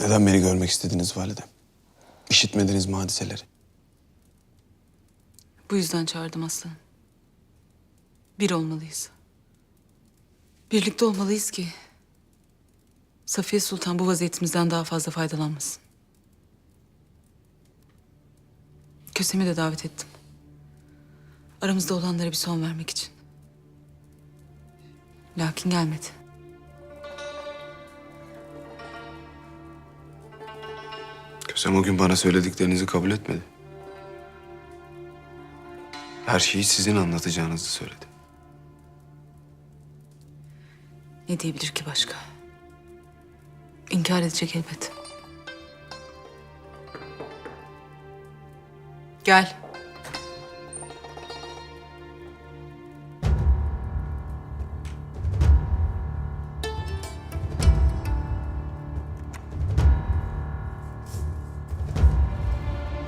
Neden beni görmek istediniz validem? İşitmediniz mi hadiseleri? Bu yüzden çağırdım aslanım. Bir olmalıyız. Birlikte olmalıyız ki Safiye Sultan bu vaziyetimizden daha fazla faydalanmasın. Kösem'i de davet ettim. Aramızda olanlara bir son vermek için. Lakin gelmedi. Kösem o gün bana söylediklerinizi kabul etmedi. Her şeyi sizin anlatacağınızı söyledi. Ne diyebilir ki başka? İnkar edecek elbet. Gel.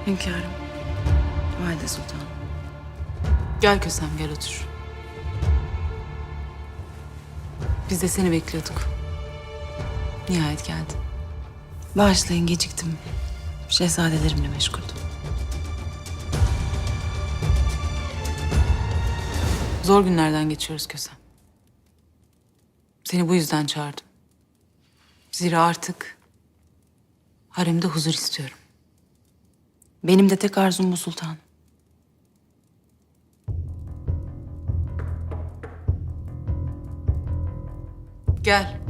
Hünkârım. Valide Sultanım. Gel Kösem gel otur. Biz de seni bekliyorduk. Nihayet geldin. Bağışlayın geciktim. Şehzadelerimle meşguldüm. Zor günlerden geçiyoruz Kösem. Seni bu yüzden çağırdım. Zira artık haremde huzur istiyorum. Benim de tek arzum bu sultan. Gel.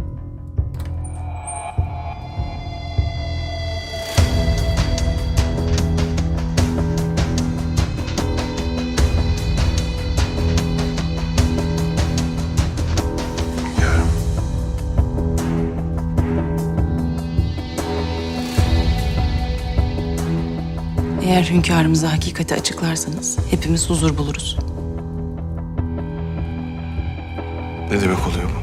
Eğer hünkârımıza hakikati açıklarsanız hepimiz huzur buluruz. Ne demek oluyor bu?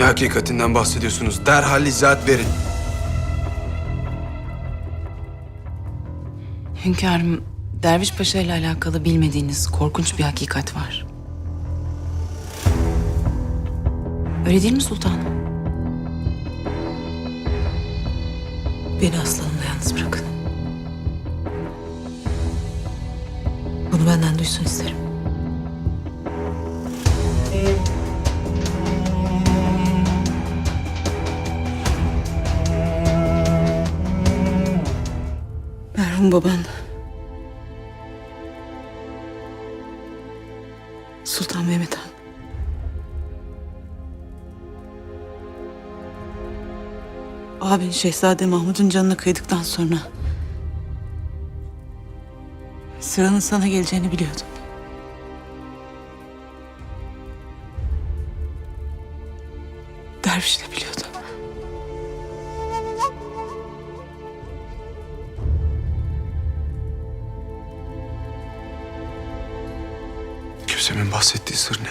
Ne hakikatinden bahsediyorsunuz? Derhal izahat verin. Hünkârım, Derviş Paşa ile alakalı bilmediğiniz korkunç bir hakikat var. Öyle değil mi sultanım? Beni aslanımla yalnız bırakın. Benden duysun isterim. Merhum baban. Sultan Mehmet Han. Abin Şehzade Mahmud'un canına kıydıktan sonra... ...sıranın sana geleceğini biliyordum. Derviş de biliyordu. Kösem'in bahsettiği sır ne?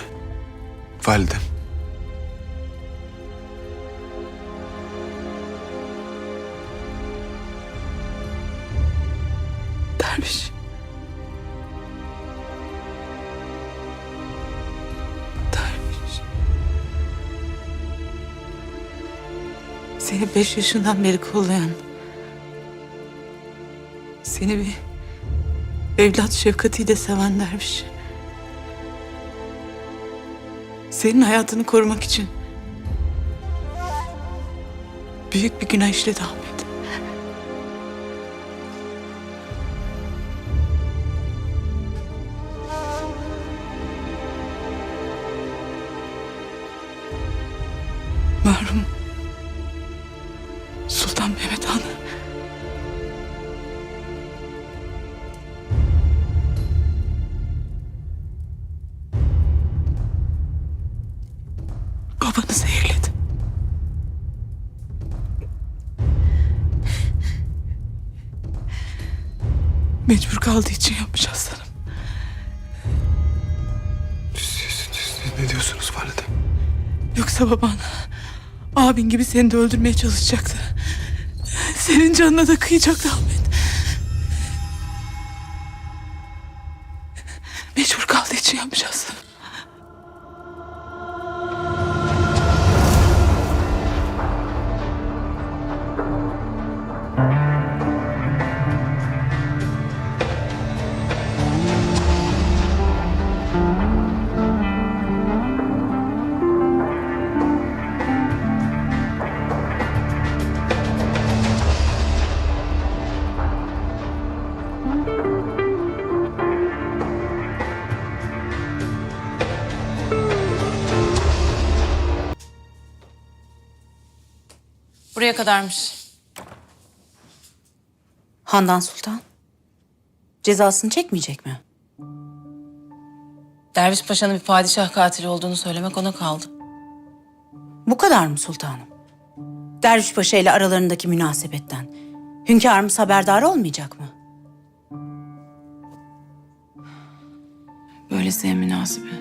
Validem. Derviş. Seni beş yaşından beri kollayan... ...seni bir evlat şefkatiyle seven derviş. Senin hayatını korumak için... ...büyük bir günah işledi Ahmet. Merhum Mecbur kaldığı için yapmış aslanım. Siz, siz- ne diyorsunuz validem? Yoksa baban abin gibi seni de öldürmeye çalışacaktı. Senin canına da kıyacaktı Ahmet. Mecbur kaldığı için yapmış aslanım. Buraya kadarmış. Handan Sultan cezasını çekmeyecek mi? Derviş Paşa'nın bir padişah katili olduğunu söylemek ona kaldı. Bu kadar mı sultanım? Derviş Paşa ile aralarındaki münasebetten hünkârımız haberdar olmayacak mı? Böylesi en münasibi.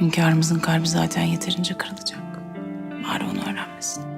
Hünkârımızın kalbi zaten yeterince kırılacak. Onu öğrenmesin.